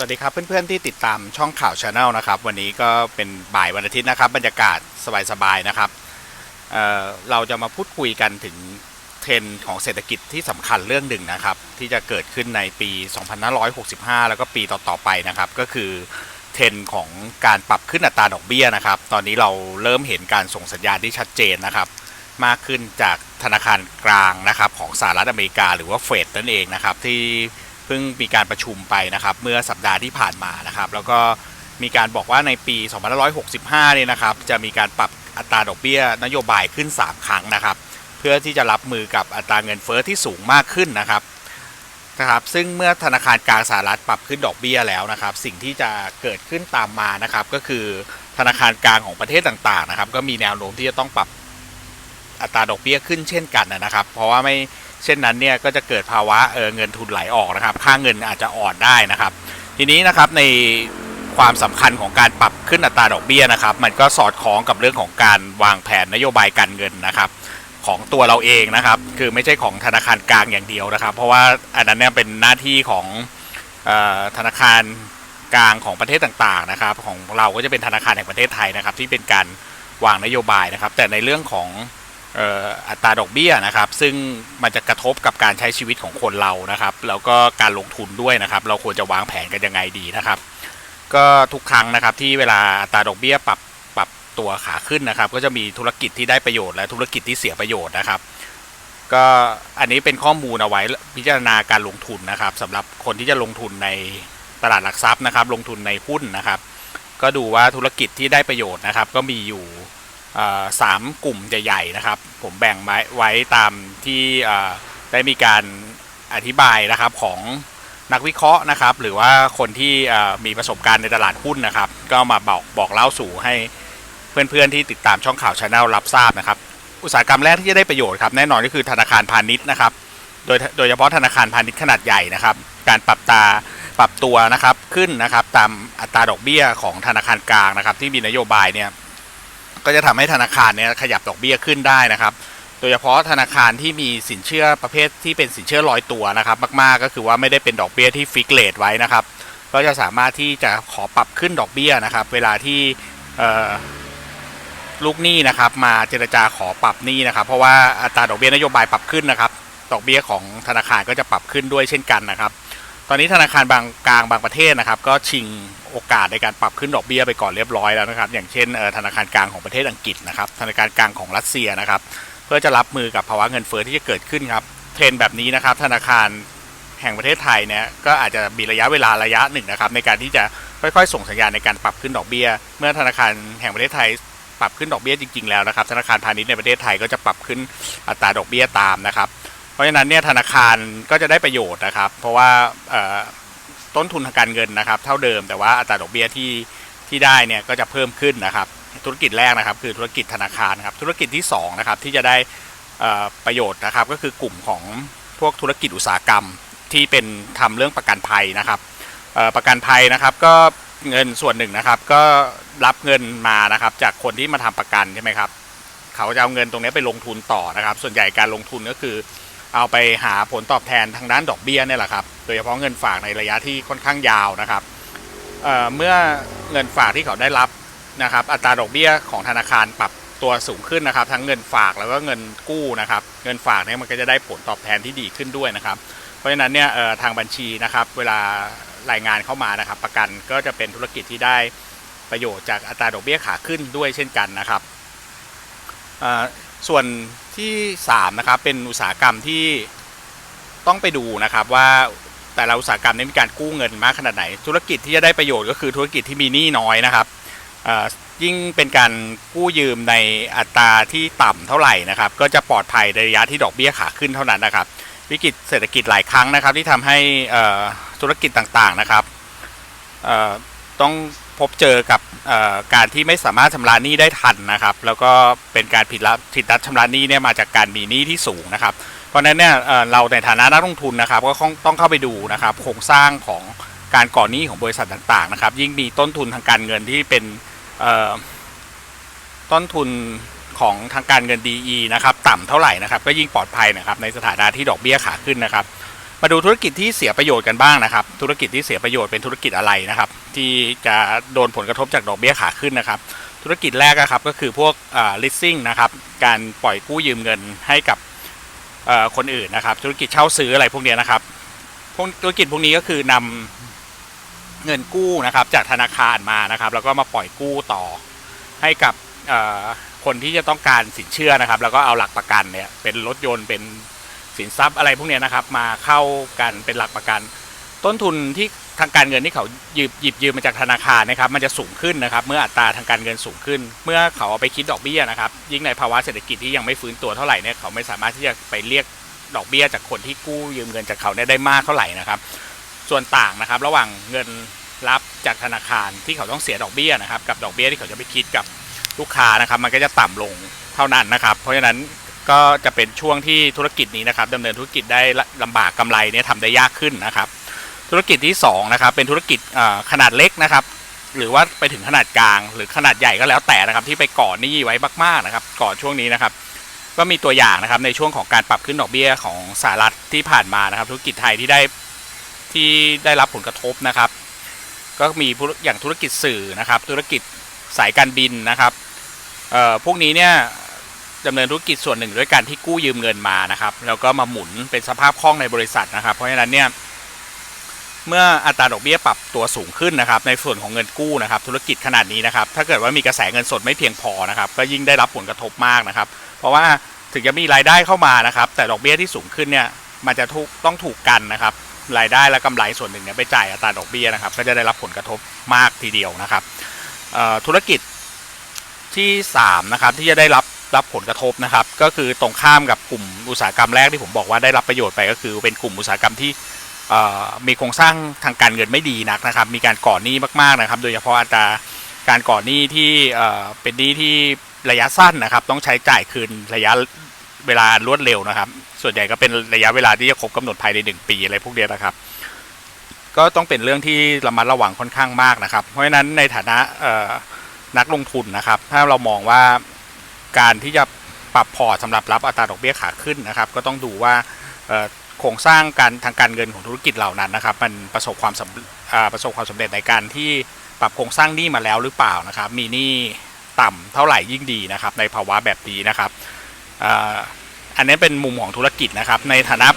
สวัสดีครับเพื่อนๆที่ติดตามช่องข่าวชาแนลนะครับ วันนี้ก็เป็นบ่ายวันอาทิตย์นะครับ บรรยากาศสบายๆนะครับเเราจะมาพูดคุยกันถึงเทรนด์ของเศรษฐกิจที่สำคัญเรื่องหนึ่งนะครับ ที่จะเกิดขึ้นในปี 2565 แล้วก็ปีต่อๆไปนะครับ ก็คือเทรนด์ของการปรับขึ้นอัตราดอกเบี้ยนะครับ ตอนนี้เราเริ่มเห็นการส่งสัญญาณที่ชัดเจนนะครับ มากขึ้นจากธนาคารกลางนะครับของสหรัฐอเมริกา หรือว่าเฟดนั่นเองนะครับที่ เพิ่งมีการประชุมไปนะครับ เมื่อสัปดาห์ที่ผ่านมานะครับ แล้วก็มีการบอกว่าในปี 2565 เนี่ยนะครับ จะมีการปรับอัตราดอกเบี้ยนโยบายขึ้น 3 ครั้งนะครับ เพื่อที่จะรับมือกับอัตราเงินเฟ้อที่สูงมากขึ้นนะครับนะครับ ซึ่งเมื่อธนาคารกลางสหรัฐปรับขึ้นดอกเบี้ยแล้วนะครับ สิ่งที่จะเกิดขึ้นตามมานะครับ ก็คือธนาคารกลางของประเทศต่างๆนะครับ ก็มีแนวโน้มที่จะต้องปรับอัตราดอกเบี้ยขึ้นเช่นกันนะครับ เพราะว่าไม่ เช่นนั้นเนี่ยก็จะเกิดภาวะเออเงินทุนไหลออกนะครับ ค่าเงินอาจจะอ่อนได้นะครับ ทีนี้นะครับในความสำคัญของการปรับขึ้นอัตราดอกเบี้ยนะครับ มันก็สอดคล้องกับเรื่องของการวางแผนนโยบายการเงินนะครับของตัวเราเองนะครับ คือไม่ใช่ของธนาคารกลางอย่างเดียวนะครับ เพราะว่าอันนั้นเนี่ยเป็นหน้าที่ของออธนาคารกลางของประเทศต่างๆนะครับ ของเราก็จะเป็นธนาคารแห่งประเทศไทยนะครับ ที่เป็นการวางนโยบายนะครับ แต่ในเรื่องของ อัตราดอกเบี้ยนะครับ ซึ่งมันจะกระทบกับการใช้ชีวิตของคนเรานะครับ แล้วก็การลงทุนด้วยนะครับ เราควรจะวางแผนกันยังไงดีนะครับ ก็ทุกครั้งนะครับที่เวลาอัตราดอกเบี้ยปรับปรับตัวขาขึ้นนะครับ ก็จะมีธุรกิจที่ได้ประโยชน์และธุรกิจที่เสียประโยชน์นะครับ ก็อันนี้เป็นข้อมูลเอาไว้พิจารณาการลงทุนนะครับสำหรับคนที่จะลงทุนในตลาดหลักทรัพย์นะครับ ลงทุนในหุ้นนะครับ ก็ดูว่าธุรกิจที่ได้ประโยชน์นะครับ ก็มีอยู่ สามกลุ่มใหญ่ๆนะครับ ผมแบ่งไว้ไวตามที่ได้มีการอธิบายนะครับของนักวิเคราะห์นะครับ หรือว่าคนที่มีประสบการณ์ในตลาดหุ้นนะครับ ก็มาบอกบอกเล่าสู่ให้เพื่อนๆที่ติดตามช่องข่าวชาแนลรับทราบนะครับ อุตสาหกรรมแรกที่จะได้ประโยชน์ครับแน่นอนก็คือธนาคารพาณิชย์นะครับ โดยโดยเฉพาะธนาคารพาณิชย์ขนาดใหญ่นะครับ การปรับตาปรับตัวนะครับขึ้นนะครับตามอัตราดอกเบี้ยของธนาคารกลางนะครับ ที่มีนโยบายเนี่ย ก็จะทำให้ธนาคารเนี่ยขยับดอกเบี้ยขึ้นได้นะครับ โดยเฉพาะธนาคารที่มีสินเชื่อประเภทที่เป็นสินเชื่อลอยตัวนะครับ มากๆก็คือว่าไม่ได้เป็นดอกเบี้ยที่ฟิกเลทไว้นะครับ ก็จะสามารถที่จะขอปรับขึ้นดอกเบี้ยนะครับ เวลาที่ลูกหนี้นะครับ มาเจรจาขอปรับหนี้นะครับ เพราะว่าอัตราดอกเบี้ยนโยบายปรับขึ้นนะครับ ดอกเบี้ยของธนาคารก็จะปรับขึ้นด้วยเช่นกันนะครับ ตอนนี้ธนาคารบางกลางบางประเทศนะครับ ก็ชิงโอกาสในการปรับขึ้นดอกเบี้ยไปก่อนเรียบร้อยแล้วนะครับ อย่างเช่นธนาคารกลางของประเทศอังกฤษนะครับธนาคารกลางของรัสเซียนะครับ เพื่อจะรับมือกับภาวะเงินเฟ้อที่จะเกิดขึ้นครับเทรนแบบนี้นะครับ ธนาคารแห่งประเทศไทยเนี่ยก็อาจจะมีระยะเวลาระยะหนึ่งนะครับ ในการที่จะค่อยๆ ส่งสัญญาณในการปรับขึ้นดอกเบี้ย เมื่อธนาคารแห่งประเทศไทยปรับขึ้นดอกเบี้ยจริงๆแล้วนะครับ ธนาคารพาณิชย์ในประเทศไทยก็จะปรับขึ้นอัตราดอกเบี้ยตามนะครับ ราะฉะนั้นเนี่ยธนาคารก็จะได้ประโยชน์นะครับ เพราะว่าต้นทุนทางการเงินนะครับ เท่าเดิมแต่ว่าอัตราดอกเบี้ยที่ที่ได้เนี่ยก็จะเพิ่มขึ้นนะครับ ธุรกิจแรกนะครับ คือธุรกิจธนาคารครับธุรกิจที่สองนะครับที่จะได้อ่อประโยชน์นะครับ ก็คือกลุ่มของพวกธุรกิจอุตสาหกรรมที่เป็นทำเรื่องประกันภัยนะครับประกันภัยนะครับก็เงินส่วนหนึ่งนะครับก็รับเงินมานะครับ จากคนที่มาทำประกันใช่ไหมครับ เขาจะเอาเงินตรงนี้ไปลงทุนต่อนะครับ ส่วนใหญ่การลงทุนก็คือ เอาไปหาผลตอบแทนทางด้านดอกเบี้ยเนี่ยแหละครับ โดยเฉพาะเงินฝากในระยะที่ค่อนข้างยาวนะครับเเมื่อเงินฝากที่เขาได้รับนะครับ อัตราดอกเบี้ยของธนาคารปรับตัวสูงขึ้นนะครับ ทั้งเงินฝากแล้วก็เงินกู้นะครับ เงินฝากเนี่ยมันก็จะได้ผลตอบแทนที่ดีขึ้นด้วยนะครับ เพราะฉะนั้นเนี่ยทางบัญชีนะครับ เวลารายงานเข้ามานะครับ ประกันก็จะเป็นธุรกิจที่ได้ประโยชน์จากอัตราดอกเบี้ยขาขึ้นด้วยเช่นกันนะครับ ส่วนที่ 3 นะครับ เป็นอุตสาหกรรมที่ต้องไปดูนะครับว่าแต่ละอุตสาหกรรมนี้มีการกู้เงินมากขนาดไหน ธุรกิจที่จะได้ประโยชน์ก็คือธุรกิจที่มีหนี้น้อยนะครับยิ่งเป็นการกู้ยืมในอัตราที่ต่ำเท่าไหร่นะครับ ก็จะปลอดภัยในระยะที่ดอกเบี้ยขาขึ้นเท่านั้นนะครับ วิกฤตเศรษฐกิจหลายครั้งนะครับ ที่ทำให้ธุรกิจต่างๆนะครับต้อง พบเจอกับการที่ไม่สามารถชำระหนี้ได้ทันนะครับ แล้วก็เป็นการผิดรับผิดนัดชำระหนี้เนี่ยมาจากการมีหนี้ที่สูงนะครับ เพราะฉะนั้นเนี่ยเราในฐานะนักลงทุนนะครับ ก็ต้องเข้าไปดูนะครับ โครงสร้างของการก่อหนี้ของบริษัทต่างๆนะครับ ยิ่งมีต้นทุนทางการเงินที่เป็นต้นทุนของทางการเงิน DE นะครับ ต่ำเท่าไหร่นะครับ ก็ยิ่งปลอดภัยนะครับในสถานะที่ดอกเบี้ยขาขึ้นนะครับ มาดูธุรกิจที่เสียประโยชน์กันบ้างนะครับ ธุรกิจที่เสียประโยชน์เป็นธุรกิจอะไรนะครับ ที่จะโดนผลกระทบจากดอกเบี้ยขาขึ้นนะครับ ธุรกิจแรกนะครับก็คือพวกอ่า leasing นะครับการปล่อยกู้ยืมเงินให้กับเอ่อคนอื่นนะครับ ธุรกิจเช่าซื้ออะไรพวกนี้นะครับพวกธุรกิจพวกนี้ก็คือนำเงินกู้นะครับจากธนาคารมานะครับ แล้วก็มาปล่อยกู้ต่อให้กับคนที่จะต้องการสินเชื่อนะครับ แล้วก็เอาหลักประกันเนี่ยเป็นรถยนต์เป็น สินทรัพย์อะไรพวกเนี้ยนะครับ มาเข้ากันเป็นหลักประกัน ต้นทุนที่ทางการเงินที่เขาหยิบหยิบยืมมาจากธนาคารนะครับมันจะสูงขึ้นนะครับ เมื่ออัตราทางการเงินสูงขึ้น เมื่อเขาเอาไปคิดดอกเบี้ยนะครับ ยิ่งในภาวะเศรษฐกิจที่ยังไม่ฟื้นตัวเท่าไหร่เนี่ยเขาไม่สามารถที่จะไปเรียกดอกเบี้ยจากคนที่กู้ยืมเงินจากเขาเนี่ยได้มากเท่าไหร่นะครับ ส่วนต่างนะครับระหว่างเงินรับจากธนาคารที่เขาต้องเสียดอกเบี้ยนะครับ กับดอกเบี้ยที่เขาจะไปคิดกับลูกค้านะครับ มันก็จะต่ำลงเท่านั้นนะครับ เพราะฉะนั้น ก็จะเป็นช่วงที่ธุรกิจนี้นะครับดำเนินธุรกิจได้ลำบากกำไรเนี่ยทำได้ยากขึ้นนะครับ ธุรกิจที่2นะครับเป็นธุรกิจขนาดเล็กนะครับ หรือว่าไปถึงขนาดกลาง หรือขนาดใหญ่ก็แล้วแต่นะครับ ที่ไปก่อหนี้ไว้มากๆนะครับ ก่อนช่วงนี้นะครับ ก็มีตัวอย่างนะครับในช่วงของการปรับขึ้นดอกเบี้ยของสหรัฐที่ผ่านมานะครับ ธุรกิจไทยที่ได้ที่ได้รับผลกระทบนะครับ ก็มีอย่างธุรกิจสื่อนะครับ ธุรกิจสายการบินนะครับเอ่อพวกนี้เนี่ย ดำเนินธุรกิจส่วนหนึ่งด้วยการที่กู้ยืมเงินมานะครับ แล้วก็มาหมุนเป็นสภาพคล่องในบริษัทนะครับ เพราะฉะนั้นเนี่ยเมื่ออัตราดอกเบี้ยปรับตัวสูงขึ้นนะครับ ในส่วนของเงินกู้นะครับ ธุรกิจขนาดนี้นะครับ ถ้าเกิดว่ามีกระแสเงินสดไม่เพียงพอนะครับ ก็ยิ่งได้รับผลกระทบมากนะครับ เพราะว่าถึงจะมีรายได้เข้ามานะครับ แต่ดอกเบี้ยที่สูงขึ้นเนี่ยมันจะถูกต้องถูกกันนะครับ รายได้และกำไรส่วนหนึ่งเนี่ยไปจ่ายอัตราดอกเบี้ยนะครับ ก็จะได้รับผลกระทบมากทีเดียวนะครับธุรกิจที่3นะครับที่จะได้รับ รับผลกระทบนะครับ ก็คือตรงข้ามกับกลุ่มอุตสาหกรรมแรกที่ผมบอกว่าได้รับประโยชน์ไปก็คือเป็นกลุ่มอุตสาหกรรมที่มีโครงสร้างทางการเงินไม่ดีนักนะครับ มีการก่อหนี้มากๆนะครับ โดยเฉพาะอัตราการก่อหนี้ที่เป็นหนี้ที่ระยะสั้นนะครับ ต้องใช้จ่ายคืนระยะเวลารวดเร็วนะครับ ส่วนใหญ่ก็เป็นระยะเวลาที่จะครบกำหนดภายในหนึ่งปีอะไรพวกนี้นะครับ ก็ต้องเป็นเรื่องที่ระมัดระวังค่อนข้างมากนะครับ เพราะฉะนั้นในฐานะนักลงทุนนะครับ ถ้าเรามองว่า การที่จะปรับพอร์ตสำหรับรับอัตราดอกเบี้ยขาขึ้นนะครับ ก็ต้องดูว่าโครงสร้างการทางการเงินของธุรกิจเหล่านั้นนะครับ มันประสบความสำประสบความสำเร็จในการที่ปรับโครงสร้างหนี้มาแล้วหรือเปล่านะครับ มีหนี้ต่ำเท่าไหร่ยิ่งดีนะครับ ในภาวะแบบนี้นะครับอันนี้เป็นมุมของธุรกิจนะครับ ในฐานะ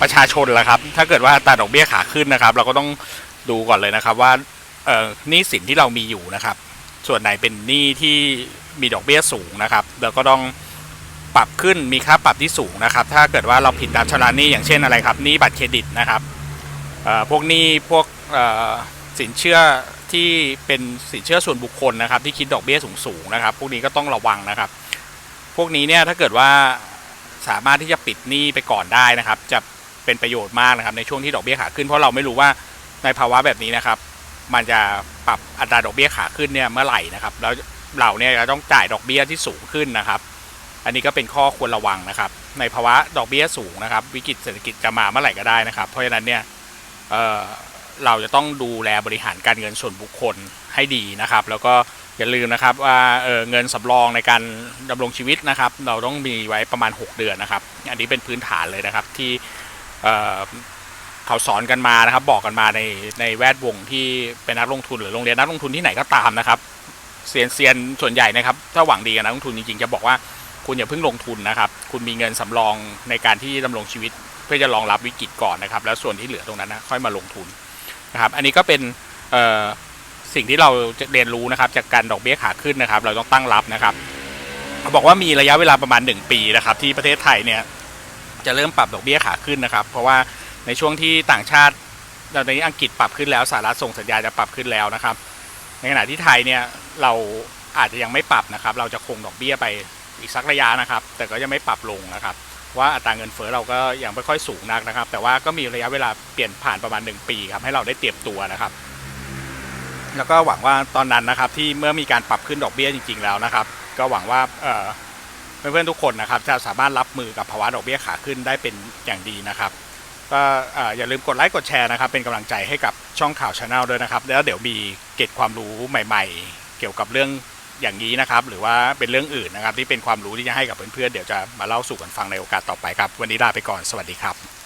ประชาชนละครับ ถ้าเกิดว่าอัตราดอกเบี้ยขาขึ้นนะครับ เราก็ต้องดูก่อนเลยนะครับว่าหนี้สินที่เรามีอยู่นะครับ ส่วนไหนเป็นหนี้ที่ มีดอกเบี้ยสูงนะครับเราก็ต้องปรับขึ้นมีค่าปรับที่สูงนะครับ ถ้าเกิดว่าเราผิดตามชำระหนี้อย่างเช่นอะไรครับหนี้บัตรเครดิตนะครับพวกหนี้พวกสินเชื่อที่เป็นสินเชื่อส่วนบุคคลนะครับ ที่คิดดอกเบี้ยสูงๆนะครับ พวกนี้ก็ต้องระวังนะครับ พวกนี้เนี่ยถ้าเกิดว่าสามารถที่จะปิดหนี้ไปก่อนได้นะครับ จะเป็นประโยชน์มากนะครับ ในช่วงที่ดอกเบี้ยขาขึ้นเพราะเราไม่รู้ว่าในภาวะแบบนี้นะครับ มันจะปรับอัตราดอกเบี้ยขาขึ้นเนี่ยเมื่อไหร่นะครับแล้ว เราเนี่ยจะต้องจ่ายดอกเบี้ยที่สูงขึ้นนะครับ อันนี้ก็เป็นข้อควรระวังนะครับ ในภาวะดอกเบี้ยสูงนะครับ วิกฤตเศรษฐกิจจะมาเมื่อไหร่ก็ได้นะครับ เพราะฉะนั้นเนี่ยเเราจะต้องดูแลบริหารการเงินส่วนบุคคลให้ดีนะครับ แล้วก็อย่าลืมนะครับว่าเเงินสำรองในการดำรงชีวิตนะครับ เราต้องมีไว้ประมาณ 6 เดือนนะครับ อันนี้เป็นพื้นฐานเลยนะครับที่เเขาสอนกันมานะครับ บอกกันมาในในแวดวงที่เป็นนักลงทุนหรือโรงเรียนนักลงทุนที่ไหนก็ตามนะครับ เซียนเซียนส่วนใหญ่นะครับ ถ้าหวังดีกับนักลงทุนจริงๆ จะบอกว่าคุณอย่าเพิ่งลงทุนนะครับ คุณมีเงินสำรองในการที่ดำรงชีวิต เพื่อจะรองรับวิกฤตก่อนนะครับ แล้วส่วนที่เหลือตรงนั้นนะค่อยมาลงทุนนะครับ อันนี้ก็เป็นสิ่งที่เราจะเรียนรู้นะครับจากการดอกเบี้ยขาขึ้นนะครับ เราต้องตั้งรับนะครับเขาบอกว่ามีระยะเวลาประมาณ 1 ปีนะครับ ที่ประเทศไทยเนี่ยจะเริ่มปรับดอกเบี้ยขาขึ้นนะครับ เพราะว่าในช่วงที่ต่างชาติตอนนี้อังกฤษปรับขึ้นแล้วสหรัฐส่งสัญญาจะปรับขึ้นแล้วนะครับ ในขณะที่ไทยเนี่ย เราอาจจะยังไม่ปรับนะครับ เราจะคงดอกเบี้ยไปอีกสักระยะนะครับ แต่ก็ยังไม่ปรับลงนะครับ ว่าอัตราเงินเฟ้อเราก็ยังไม่ค่อยสูงนักนะครับ แต่ว่าก็มีระยะเวลาเปลี่ยนผ่านประมาณ 1 ปีครับให้เราได้เตรียมตัวนะครับ แล้วก็หวังว่าตอนนั้นนะครับที่เมื่อมีการปรับขึ้นดอกเบี้ยจริง ๆแล้วนะครับ ก็หวังว่าเพื่อนๆทุกคนนะครับ จะสามารถรับมือกับภาวะดอกเบี้ยขาขึ้นได้เป็นอย่างดีนะครับก็อย่าลืมกดไลค์กดแชร์นะครับ เป็นกำลังใจให้กับช่องข่าวชาแนลด้วยนะครับ แล้วเดี๋ยวมีเกร็ดความรู้ใหม่ ๆ เกี่ยวกับเรื่องอย่างนี้นะครับ หรือว่าเป็นเรื่องอื่นนะครับ ที่เป็นความรู้ที่จะให้กับเพื่อนๆเดี๋ยวจะมาเล่าสู่กันฟังในโอกาสต่อไปครับ วันนี้ลาไปก่อนสวัสดีครับ